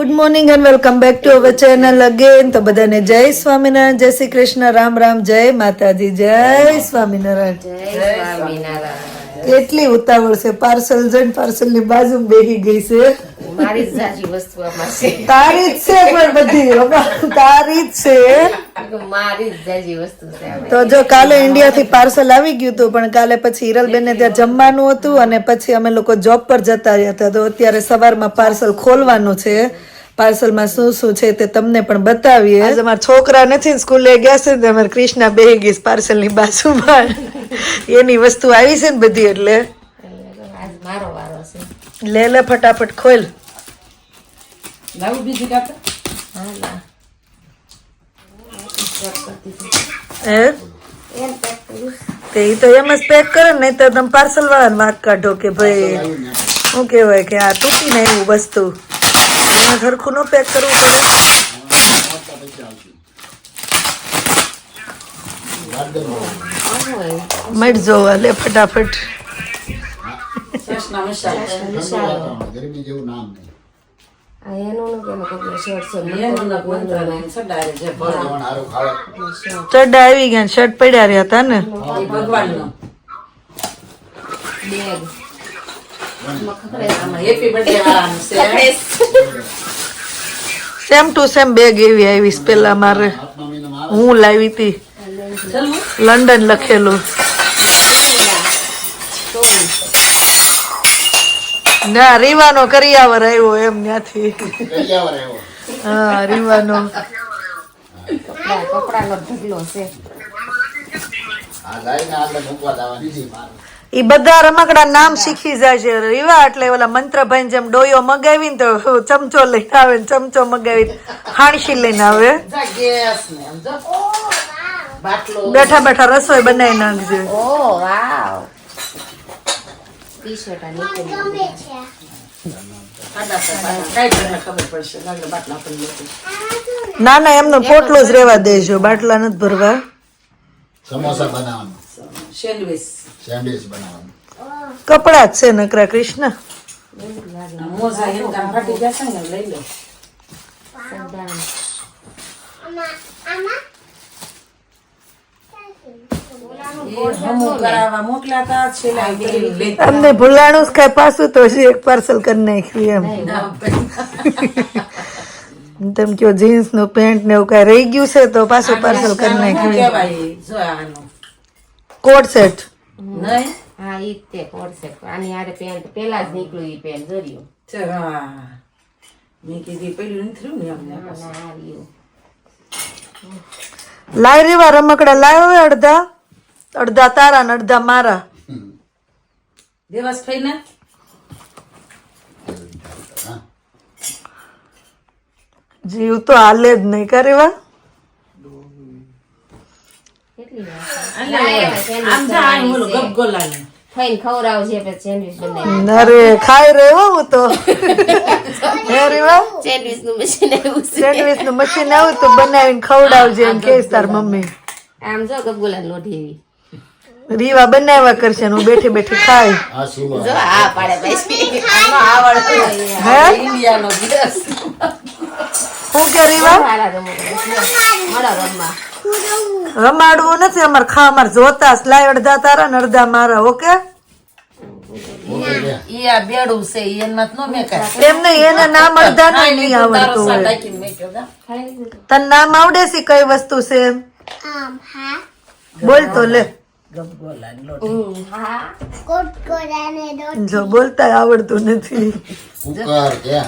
Good morning and welcome back to our channel again તો બધાને જય સ્વામિનારાયણ જય શ્રી કૃષ્ણ રામ રામ જય માતાજી જય સ્વામિનારાયણ. કેટલી ઉતાવળ છે પાર્સલ જોઈને પાર્સલની બાજુ બેહી ગઈ છે. મારી જ જાજી વસ્તુ આમાં તારી જ છે પણ બધી તારી જ છે. મારી જ વસ્તુ છે તો જો કાલે ઇન્ડિયા થી પાર્સલ આવી ગયું હતું પણ કાલે પછી હિરલબેન ને ત્યાં જમવાનું હતું અને પછી અમે લોકો જોબ પર જતા રહ્યા હતા. તો અત્યારે સવારમાં પાર્સલ ખોલવાનું છે. પાર્સલમાં શું શું છે તે તમને પણ બતાવીએ. આજે અમારા છોકરા નથી ને સ્કૂલે ગયા છે ને અમારે ક્રિષ્ના બે ગઈ પાર્સલની બાજુમાં. એની વસ્તુ આવી છે ને બધી એટલે. લે લે ફટાફટ ખોલ. લાવું બીજી કાપડ હા તે ઈ તો એમ જ પેક કરે ને નહીં તો તમે પાર્સલ વાળાને માર્ક કાઢો કે ભાઈ. શું કહેવાય કે આ તૂટી ને એવું વસ્તુ. એને સરખું ન પેક કરવું પડે. મટ જોવા લે ફટાફટ. ગરમી જેવું નામ નહીં શર્ટ જે આવી ગયા શર્ટ પડ્યા રહ્યા હતા ને. સેમ ટુ સેમ બેગ એવી આવી છે. પેલા મારે હું લાવી હતી લંડન લખેલું. ના રીવાનો કરિયાવર આવ્યો એમ ત્યાંથી. હા રીવાનો. કપડાનો ઢગલો છે. આ ગાયને આગળ મૂકવા જવાની છે ઈ બધા રમકડા નામ શીખી જાય છે રીવા એટલે ઓલા મંત્રભાઈ જેમ ડોયો મગાવીને તો ચમચો લઈને આવે ને ચમચો મગાવી હાણસી લઈને આવે. બેઠા બેઠા રસોઈ બનાવી નાખજે. ઓ વાવ. ટી શર્ટ ના ના એમનો પોટલો જ રેવા દેજો બાટલા નથી ભરવા. સમોસા બનાવવાનું. સેન્ડવિચ. સેન્ડવિચ બનાવવાનું. કપડા જ છે નકરા કૃષ્ણ. અમને ભૂલાણું જ કઈ પાછું તો એક પાર્સલ કરી નાખ્યું એમ. ના તેમ કયો જીન્સનું પેન્ટ ને એવું કઈ રહી ગયું છે તો પાછું પાર્સલ કરી નાખ્યું કહેવાય? જો આનું. કોટ સેટ નહીં હા ઈ જ તે કોડ આની આરે પેન્ટ પેલા જ નીકળ્યું ઈ પેન્ટ જર્યું છે, હા મેં કીધી પેલું નથી થયું ને અમને ના આ રહ્યું. લાય રેવા રમકડા લાવ્યો હોય અડધા. અડધા તારા ને અડધા મારા. દેવાસ થઈને જીવ તો હાલે જ નહીં કરેવા. કેટલી વાર? આમ જા આમ ઓલું ગપગોલાનું. થઈને ખવડાવજે પછી સેન્ડવિચ બનાવી અરે ખાઈ રહ્યો હું તો. સેન્ડવિચનું મશીન આવ્યું સેન્ડવિચનું મશીન આવું તો બનાવીને ખવડાવજે એમ કે તાર મમ્મી. આમ જો ગબગુલા લોઢી એવી. રીવા બનાવ્યા કરશે હું બેઠી બેઠી ખાઈ. આ જો આ? પાડે પછી. આમાં આવડતું હે? ઇન્ડિયાનો દેશ. હું કે રીવા? રમવા રમાડવું નથી અમારે ખા અમારે જોતા લાય અડધા તારા ને અડધા મારા ઓકે? ઈ આ બેડું છે ઈ એનમાં તો ન મેકાય. એમ નહીં એને નામ અડધા હા, નહીં નહીં આવડતું હોય. તને નામ આવડે છે કઈ વસ્તુ છે એમ? બોલતો લે. જો બોલતા આવડતું નથી. કુકર કે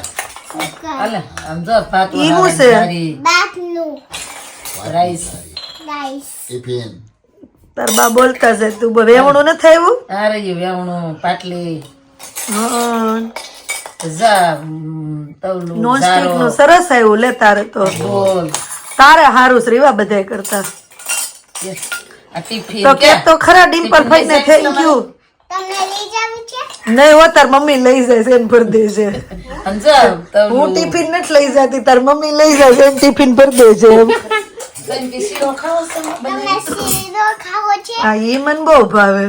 છે? રાઈસ. ટિફિન તાર બા બોલતા છે તું બોલ રેવણું નથી આ રહ્યું વેવણું, પાટલી. જા તવલું નોનનું સરસ આવ્યું લે તારે તો. બોલ. તારે હારું શ્રીવા રીવા બધાય કરતા. તો કે તો ખરા ડિમ્પલ ભાઈ ને થેન્ક યુ નહીં હો તાર મમ્મી લઈ જાય છે ભર દે છે. આમ જો, તવલું. હું ટિફિન નથી લઈ જતી તાર મમ્મી લઈ જાય છે ટિફિન ભર દે છે એમ તને કે શીરો ખાવો છે? હા ઈ મન બહુ ભાવે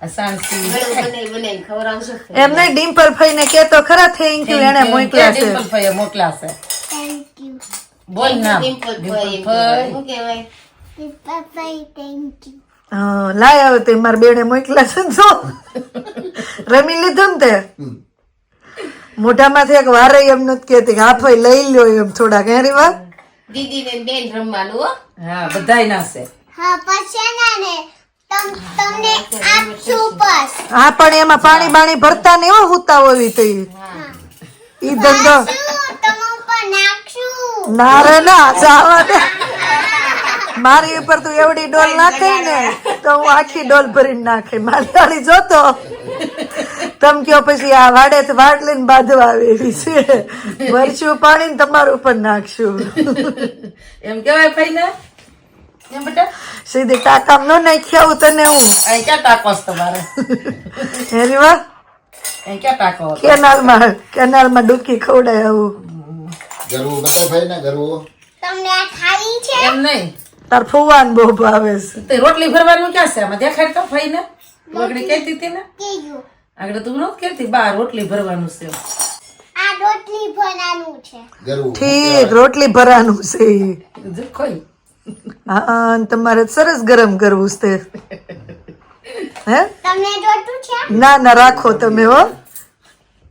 આ સાણસી ઘણું બનાવી એમ નહીં ડિમ્પલ ફઈને કે તો ખરા થેન્ક યુ એને મોકલ્યા છે ડિમ્પલ ભાઈએ મોકલ્યા છે બોલ ના ડિમ્પલ ડિમ્પલ ભાઈ એમ ભાઈ શું કહેવાય? હા, લાય આવે તે મારા બેને મોકલ્યા છે ને જો રમી લીધું ને તે મોઢામાંથી એક વારે એમ નથી કહેતી કે ફઈ લઈ લ્યો એમ થોડાક ઘેરી રીવા દીદી ને બેન રમવાનું હો. હા બધાય ના છે. હા પછી ના ને તમને આપશું બસ હા પણ એમાં પાણી બાણી ભરતા ને એવા હુતા હોવી તો ઈ ઈ ધંધો શું તમે ઉપર નાખશું. ના રે ના જાવા દે. મારી ઉપર તું એવડી ડોલ નાખે ને તો હું આખી ડોલ ભરીને નાખે. મારી વાળી જોતો. તમ કયો પછી આ વાડે વાડ લઈને બાંધવા આવેલી છે. વરસ્યું પાણી ને તમારું ઉપર નાખશું. એમ કેવાય ભાઈ ને સીધી ટાકામ નો નાખ્યા હું તને હું. અહીં ક્યાં ટાકો તમારે? હેરી વાહ ક્યાં ટાકો? કેનાલમાં કેનાલમાં ડૂબકી ખવડાય આવું. ગરવું બતાય ભાઈ ને ગરવું? તમને આ ખાવી છે? એમ નહીં. તાર ફુવાન બહુ ભાવે છે. તે રોટલી ભરવાનું ક્યાં છે? આમાં દેખાડ તો ભાઈ ને રોટલી કહેતી હતી ને? કીધું આગળ તું નહોતી કહેતી બાર રોટલી ભરવાનું છે. આ રોટલી ભરવાનું છે. ઠીક રોટલી ભરવાનું છે. ઈ. જો ખોઈ હા તમારે સરસ ગરમ કરવું છે. હે? તમને જોતું છે? ના ના રાખો તમે હો.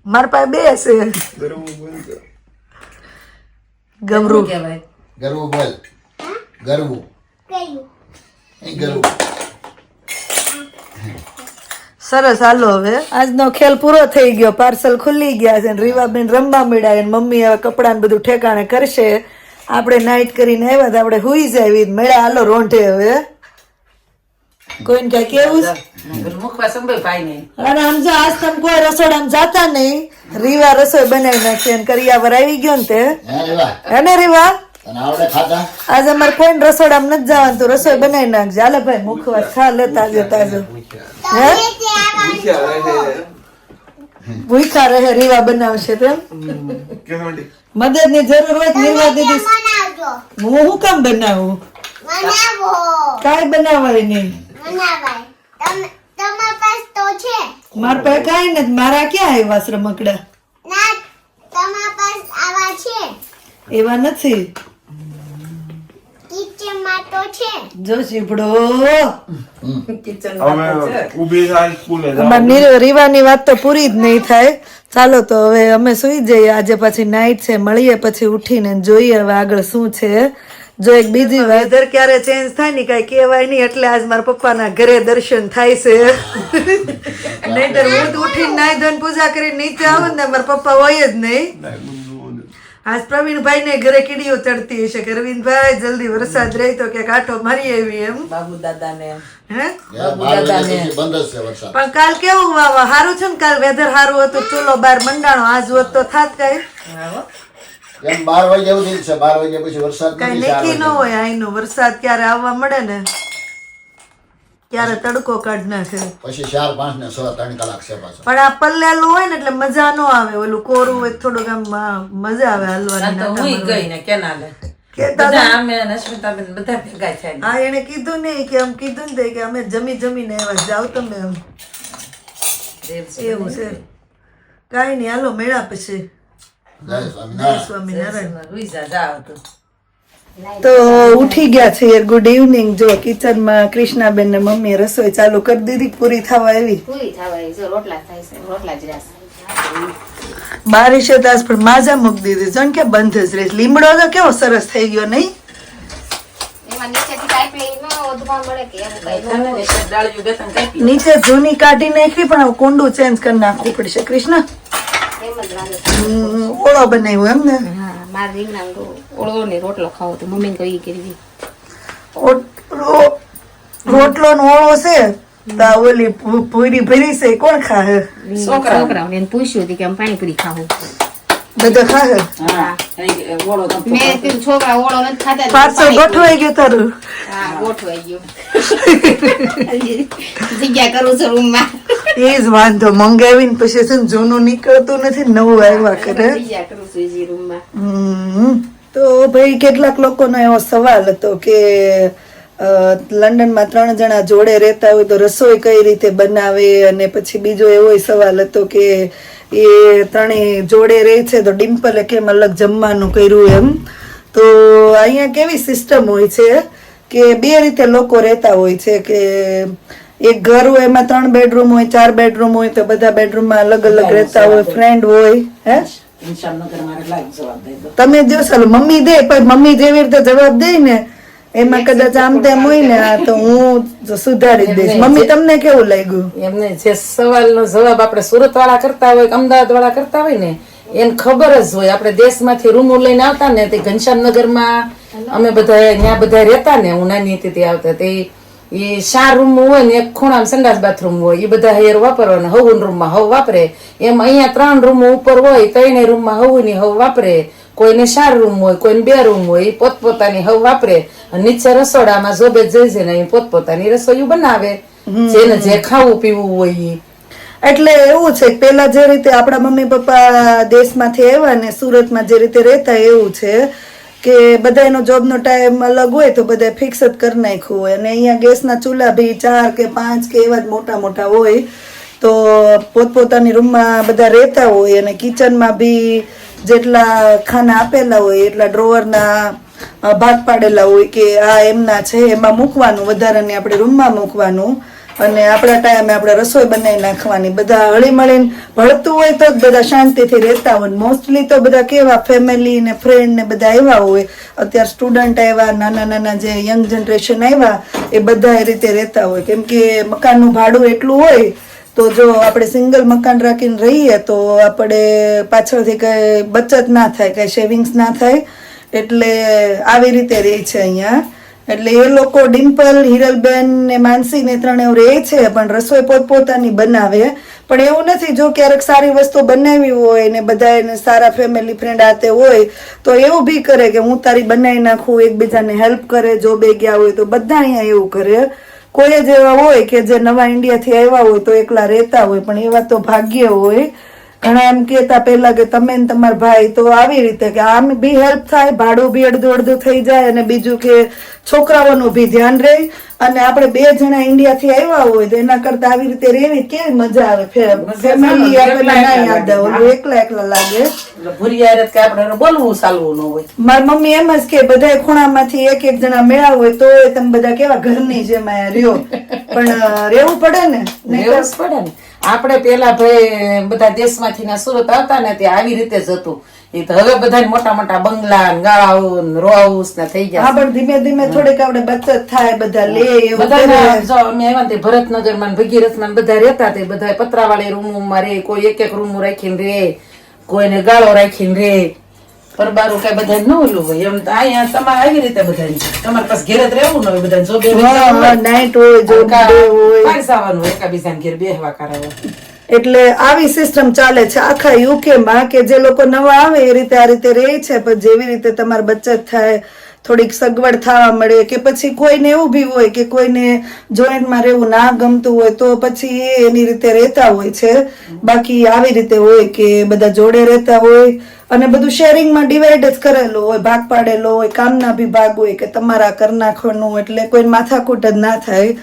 મારા પાસે બે છે. ગમરું. કહેવાય? ગરવું બોલ. ગરવું કયું? ગરવું સરસ હાલો હવે. આજનો ખેલ પૂરો થઈ ગયો. પાર્સલ ખુલી ગયા છે ને રીવાબેન રમવા મળ્યા ને મમ્મી હવે કપડાને બધું ઠેકાણે કરશે. આપણે નાઈટ કરીને આવ્યા તો આપણે હુઈ જાય મળ્યા. હાલો રોંઢે હવે. કોઈને ક્યાં કેવું છે? મુખવા સંભાઈ ભાઈ ને અને આમ જો આજ તમે કોઈ રસોડામાં જાતા નહીં રીવા રસોઈ બનાવી નાખી અને કરિયાવર આવી ગયો ને તે. હે હે ને રીવા? તને આવડે ખાતા આજે અમારે કોઈ રસોડામાં નથી જવાનું તું રસોઈ બનાવી નાખજે. હાલે ભાઈ મુખવાસ ખા લે તાજો તાજો. હે? ભૂખા રહે રીવા બનાવશે તેમ? મદદની જરૂર હોય રીવા દીદી હું હું કામ બનાવું? કાંઈ બનાવાય નહીં. બનાવાય. તમે તમારા પાસે તો છે. મારા પાસે કાંઈ નથી. મારા ક્યાં આવ્યા રમકડા ના તમારા પાસે આવા છે. એવા નથી. તો છે. જો સીપડો અમે ઊભી થાય સ્કૂલે જાવ અમાર રીવાની વાત તો પૂરી જ નહીં થાય. ચાલો તો હવે અમે સુઈ જઈએ. આજે પછી નાઈટ છે. મળીએ પછી ઉઠીને જોઈએ હવે આગળ શું છે. જો એક બીજી વેધર ક્યારે ચેન્જ થાય ને કઈ કહેવાય નહીં. એટલે આજ મારા પપ્પાના ઘરે દર્શન થાય છે. નહીતર હું ઉઠીને નાઈ ધોઈને પૂજા કરીને નીચે આવું ને મારા પપ્પા હોય જ નહીં. આજ પ્રવીણભાઈ ને ઘરે કીડીઓ ચડતી હશે. કે રવિનભાઈ જલ્દી વરસાદ રહી તો કે કાંટો મારી આવી એમ. બાબુ દાદા ને હે પણ કાલ કેવું વાવા? સારું છે ને કાલ વેધર સારું હતું? ચલો બાર મંડાણો આજ હોત તો થાત કઈ. એમ બાર વાગ્યા સુધી છે. બાર વાગ્યા પછી વરસાદ કઈ લેખી ન હોય આઈનો વરસાદ ક્યારે આવવા મળે ને? ક્યારે તડકો કાઢ નાખે. પછી ચાર પાંચ ને છ ત્રણ કલાક છે પાછો. પણ આ પલ્લેલું હોય ને એટલે મજા નો આવે. ઓલું કોરું હોય થોડુંક આમ મજા આવે હાલવાની હું ગઈ ને કેનાલે. હા એને કીધું નહીં કે આમ કીધું ને કે અમે જમી જમીને આવ્યા જાવ તમે એમ એવું છે. કાંઈ નહીં હાલો મેળા પછી. જય સ્વામિનારાયણ. જાઓ તો. તો ઉઠી ગયા છે. ગુડ ઇવનિંગ જો કિચનમાં કૃષ્ણાબેન ને મમ્મી રસોઈ ચાલુ કરી દીધી. પૂરી થવા આવી. પૂરી થવા આવી. છે રોટલા થાય છે. રોટલા જ રહેશે. બારિશે તો પણ માજા મૂકી દીધી. જણ કે બંધ જ રહે લીમડો તો કેવો સરસ થઈ ગયો નહીં? નીચે જૂની કાઢી નાખી પણ કુંડું ચેન્જ કરી નાખવું પડશે. કૃષ્ણ? ઓળો બનાવ્યો એમ ને મારે રીંગણા ઓળો ને રોટલો ખાવો તો મમ્મીને કહી કરવી ઓટલો રોટલો નો ઓળો છે તો ઓલી પૂરી ભરી છે કોણ ખાહે? છોકરા છોકરાઓને પૂછ્યું હતું કે આમ પાણીપુરી ખાવું. બધા તમતો મેં છોકરા ઓળો નથી ખાતા તો ગોઠવાઈ ગયું તારું. હા ગોઠવાઈ ગયું. જગ્યા કરું છું રૂમમાં. એ જ વાંધો. મંગાવીને પછી છે જૂનું નીકળતું નથી નવું આવ્યા કરે. જગ્યા કરું છું રૂમમાં. તો ભાઈ કેટલાક લોકોનો એવો સવાલ હતો કે લંડન લંડનમાં ત્રણ જણા જોડે રહેતા હોય તો રસોઈ કઈ રીતે બનાવે? અને પછી બીજો એવો સવાલ હતો કે એ ત્રણેય જોડે રહે છે તો ડિમ્પલે કેમ અલગ જમવાનું કર્યું એમ. તો અહીંયા કેવી સિસ્ટમ હોય છે કે બે રીતે લોકો રહેતા હોય છે કે એક ઘર હોય એમાં ત્રણ બેડરૂમ હોય ચાર બેડરૂમ હોય તો બધા બેડરૂમમાં અલગ અલગ રહેતા હોય ફ્રેન્ડ હોય હે? તમે જો ચાલો મમ્મી દે પણ મમ્મી જેવી રીતે જવાબ દે ને એમાં કદાચ આમ તેમ હોય ને આ તો હું સુધારી દઈશ. મમ્મી તમને કેવું લાગ્યું? એમને જે સવાલનો જવાબ આપણે સુરત વાળા કરતા હોય અમદાવાદ વાળા કરતા હોય ને એને ખબર જ હોય. આપણે દેશમાંથી રૂમો લઈને આવતા ને તે ઘનશ્યામનગરમાં અમે બધા ત્યાં બધા રહેતા ને હું નાની હતી ત્યાં આવતા. તે એ શાર રૂમ હોય ને એક ખૂણામાં સંડાસ બાથરૂમ હોય. એ બધા હેર વાપરવાના રૂમ રૂમમાં હવ વાપરે. એમ અહીંયા ત્રણ રૂમ ઉપર હોય ત્રણેય રૂમમાં હવની હવ વાપરે. કોઈને ચાર રૂમ હોય કોઈને બે રૂમ હોય એ પોતપોતાની હવ વાપરે અને નીચે રસોડામાં જોબે જઈ જઈને પોતપોતાની રસોઈ બનાવે. જેને જે ખાવું પીવું હોય. એટલે એવું છે પેલા જે રીતે આપણા મમ્મી પપ્પા દેશમાંથી આવ્યા ને સુરતમાં જે રીતે રહેતા એવું છે કે બધાનો જોબનો ટાઈમ અલગ હોય તો બધા ફિક્સ જ કરી નાખ્યું હોય. અને અહીંયા ગેસના ચૂલા બી ચાર કે પાંચ કે એવા જ મોટા મોટા હોય તો પોતપોતાની રૂમમાં બધા રહેતા હોય અને કિચનમાં બી જેટલા ખાના આપેલા હોય, એટલા ડ્રોવરના ભાગ પાડેલા હોય કે આ એમના છે, એમાં મૂકવાનું, વધારાને આપણે રૂમમાં મૂકવાનું અને આપણા ટાઈમે આપણે રસોઈ બનાવી નાખવાની. બધા હળી મળીને ભળતું હોય તો જ બધા શાંતિથી રહેતા હોય. મોસ્ટલી તો બધા કેવા ફેમિલી ને ફ્રેન્ડ ને બધા આવ્યા હોય. અત્યારે સ્ટુડન્ટ આવ્યા, નાના નાના જે યંગ જનરેશન આવ્યા, એ બધા એ રીતે રહેતા હોય. કેમ કે મકાનનું ભાડું એટલું હોય તો જો આપણે સિંગલ મકાન રાખીને રહીએ તો આપણે પાછળથી કંઈ બચત ના થાય, કંઈ સેવિંગ્સ ના થાય. એટલે આવી રીતે રહે છે અહીંયા. એટલે એ લોકો ડિમ્પલ, હિરલબેન ને માનસી ને ત્રણે રહે છે, પણ રસોઈ પોતપોતાની બનાવે. પણ એવું નથી, જો ક્યારેક સારી વસ્તુ બનાવી હોય ને બધા એને સારા ફેમિલી ફ્રેન્ડ આતે હોય, તો એવું બી કરે કે હું તારી બનાવી નાખું, એકબીજાને હેલ્પ કરે, જો બે ગયા હોય તો બધા અહીંયા એવું કરે. કોઈ જ એવા હોય કે જે નવા ઇન્ડિયાથી આવ્યા હોય તો એકલા રહેતા હોય, પણ એવા તો ભાગ્ય હોય. ઘણા એમ કેતા પેલા કે તમે ને તમારા ભાઈ, તો આવી રીતે કે આમ બી હેલ્પ થાય, ભાડું બી અડધું અડધું થઈ જાય અને બીજું કે છોકરાઓનું બી ધ્યાન રહે. અને આપણે બે જણા ઇન્ડિયાથી આવ્યા હોય તો એના કરતા આવી રીતે રેવી કેવી મજા આવે ફેમિલી આપણને ના યાદ આવે એકલા એકલા લાગે. મારી મમ્મી એમ જ કે બધા ખૂણામાંથી એક એક જણા મેળા હોય તો તમે બધા કેવા ઘરની જેમ રહ્યો. પણ રેવું રહેવું પડે ને પડે ને. આપણે પેલા ભાઈ બધા દેશમાંથી ના સુરત આવતા ને તે આવી રીતે જ હતું. એ તો હવે બધા મોટા મોટા બંગલા ને ગાળાઓ રો હાઉસ ને થઈ ગયા હા પણ ધીમે ધીમે થોડીક આપણે બચત થાય બધા લે જો અમે આવ્યા તે ભરતનગરમાં ને ભગીરથમાં ને બધા રહેતા તે બધા પતરાવાળી રૂમમાં રે કોઈ એક એક રૂમ રાખીને રે કોઈને ગાળો રાખીને રે. પરબારું કઈ બધા ન ઓલું હોય. એમ તો અહીંયા તમારે આવી રીતે બધા તમારે પાસે ઘેર જ રહેવું ન હોય બધા જો બે હા, હા, હોય જો day હોય. પાડી જવાનું એકાબીજાને ઘેર બેહવા કરાવે. એટલે આવી સિસ્ટમ ચાલે છે આખા યુકે માં કે જે લોકો નવા આવે એ રીતે આ રીતે રહે છે, પણ જેવી રીતે તમારી બચત થાય, થોડીક સગવડ થવા મળે કે પછી કોઈને એવું બી હોય કે કોઈને જોઈન્ટમાં રહેવું ના ગમતું હોય તો પછી એ એની રીતે રહેતા હોય છે. બાકી આવી રીતે હોય કે બધા જોડે રહેતા હોય અને બધું શેરિંગમાં ડિવાઈડ જ કરેલું હોય ભાગ પાડેલો હોય કામના બી ભાગ હોય કે તમારા કર નાખવાનું એટલે કોઈ માથાકૂટ જ ના થાય.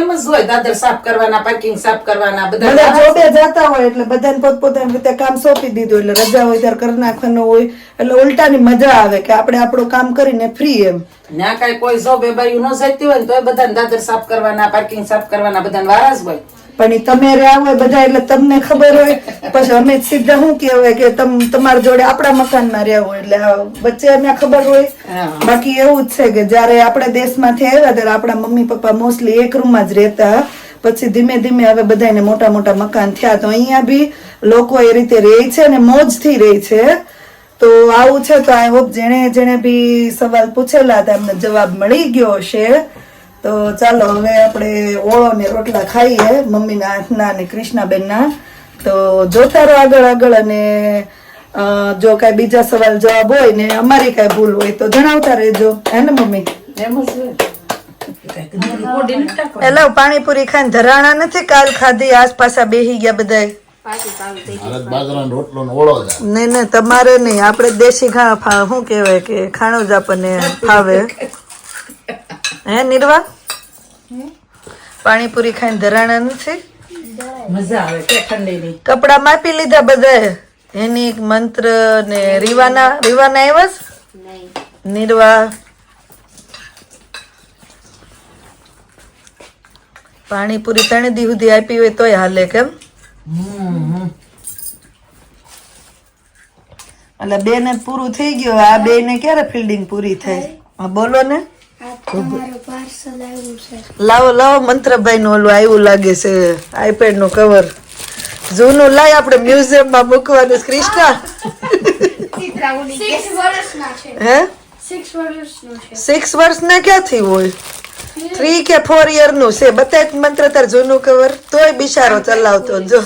એમ જ હોય દાદર સાફ કરવાના પાર્કિંગ સાફ કરવાના બધા જોડે જતા હોય એટલે બધાને પોતપોતાની રીતે કામ સોંપી દીધું એટલે રજા હોય ત્યારે કર નાખવાનું હોય. એટલે ઉલટાની મજા આવે કે આપણે આપણું કામ કરીને ફ્રી એમ. ના કઈ કોઈ જોબ એ બાયું ન જતી હોય ને એ બધાને દાદર સાફ કરવાના પાર્કિંગ સાફ કરવાના બધાને વારા જ હોય. પણ તમે રહ્યા હોય બધા એટલે તમને ખબર હોય. પછી અમે સીધા શું કહેવાય કે તમ તમારા જોડે આપણા મકાનમાં રહ્યા હોય એટલે વચ્ચે અમને ખબર હોય. બાકી એવું જ છે કે જ્યારે આપણે દેશમાંથી આવ્યા ત્યારે આપણા મમ્મી પપ્પા મોસ્ટલી એક રૂમમાં જ રહેતા. પછી ધીમે ધીમે હવે બધાને મોટા મોટા મકાન થયા. તો અહીંયા બી લોકો એ રીતે રહે છે અને મોજથી રહે છે. તો આવું છે તો આઈ હોપ જેણે જેણે બી સવાલ પૂછેલા હતા એમને જવાબ મળી ગયો હશે. તો ચાલો હવે આપણે ઓળો ને રોટલા ખાઈએ મમ્મીના હાથના અને કૃષ્ણાબેનના. તો જોતા રહો આગળ આગળ અને જો કાંઈ બીજા સવાલ જવાબ હોય ને અમારી કાંઈ ભૂલ હોય તો જણાવતા રહેજો. હે ને મમ્મી? એલા પાણીપુરી ખાઈને ધરાણા નથી કાલ ખાધી? આસપાસ બેહી ગયા છે. નહીં નહીં તમારે નહીં. આપણે દેશી ખા ફા- શું કહેવાય કે ખાણો જ આપણને ફાવે. હે નિર્વા? પાણીપુરી ખાઈને ધરાણા નથી મજા આવે કે ઠંડીની. કપડા માપી લીધા બધાએ. એની એક મંત્ર ને રીવાના રીવાના આવ્યા? નિર્વા. પાણીપુરી ત્રણ દી સુધી આપી હોય તોય હાલે કેમ? એટલે બે ને પૂરું થઈ ગયું. આ બે ને ક્યારે ફિલ્ડિંગ પૂરી થાય? હા, બોલો ને. તમારું પાર્સલ આવ્યું છે. લાવો લાવો મંત્રભાઈ નું ઓલું આવ્યું લાગે છે આઈપેડનું કવર જૂનું લાય આપણે મ્યુઝિયમમાં મૂકવાનું છે. કૃષ્ણા હે સિક્સ વર્ષ ના ક્યાંથી હોય? થ્રી કે ફોર યરનું છે. બતાય મંત્ર તાર જૂનું કવર તોય બિચારો ચલાવતો જો.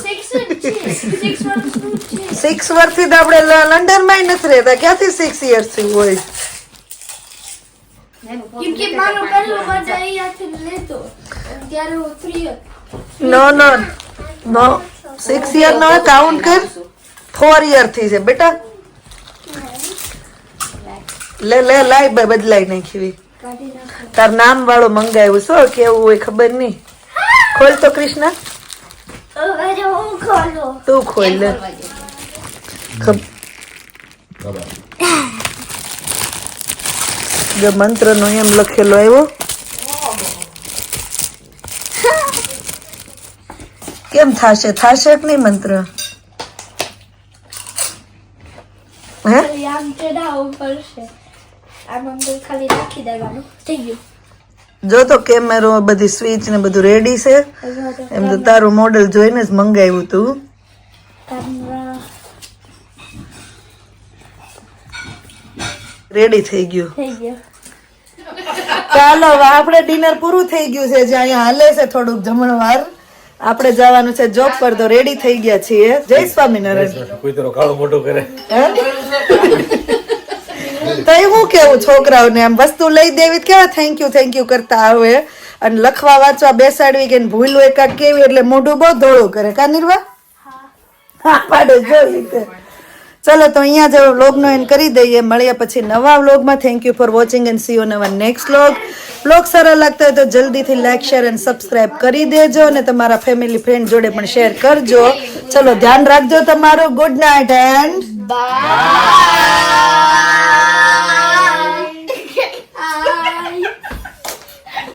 સિક્સ વર્ષથી તો આપણે લંડનમાં નથી રહેતા. ક્યાંથી સિક્સ યરથી હોય? કેમ કે મારો પહેલો બર્થડે અહીંયાથી લેતો. ત્યારે હું three no no no six year નો કાઉન્ટ કર. ફોર યરથી છે બેટા. લે લે લાઈ બે બદલાઈ નાખી કાઢી નાખો. તાર નામ વાળો મંગાવ્યું શું કેવું હોય ખબર નહીં. ખોલ તો કૃષ્ણ. અરે હું ખોલો? તું ખોલ લે. ખબ- મંત્ર નો એમ લખેલો આવ્યો. કેમ થાશે? થાશે કે નહીં મંત્ર? હે? જો તો કેમેરો બધી સ્વિચ ને બધું રેડી છે. એમ તો તારું મોડેલ જોઈને જ મંગાવ્યું તું. રેડી થઈ ગયું. થઈ ગયું. ચાલો આપણે ડિનર પૂરું થઈ ગયું છે. જે અહીંયા હાલે છે થોડુંક જમણવાર. આપણે જવાનું છે જોબ પર તો રેડી થઈ ગયા છીએ. જય સ્વામિનારાયણ કોઈ તરો કાળો મોટો કરે. તો એ હું કેવું છોકરાઓને આમ વસ્તુ લઈ દેવી કેવા થેન્ક યુ થેન્ક યુ કરતા આવે. અને લખવા વાંચવા બેસાડવી કે ભૂલો એકાદ કેવી એટલે મોઢું બહુ ધોળું કરે. કા નિર્વા? હા પાડે જો રીતે. ચલો તો અહીંયા જ વ્લોગનો એન્ડ કરી દઈએ. મળ્યા પછી નવા વ્લોગમાં. Thank you for watching and see you નવા નેક્સ્ટ વ્લોગ વ્લોગ સારા લાગતા હોય તો જલ્દીથી લાઇક શેર એન્ડ સબસ્ક્રાઇબ કરી દેજો અને તમારા ફેમિલી ફ્રેન્ડ જોડે પણ શેર કરજો. ચલો, ધ્યાન રાખજો તમારું. Good night and by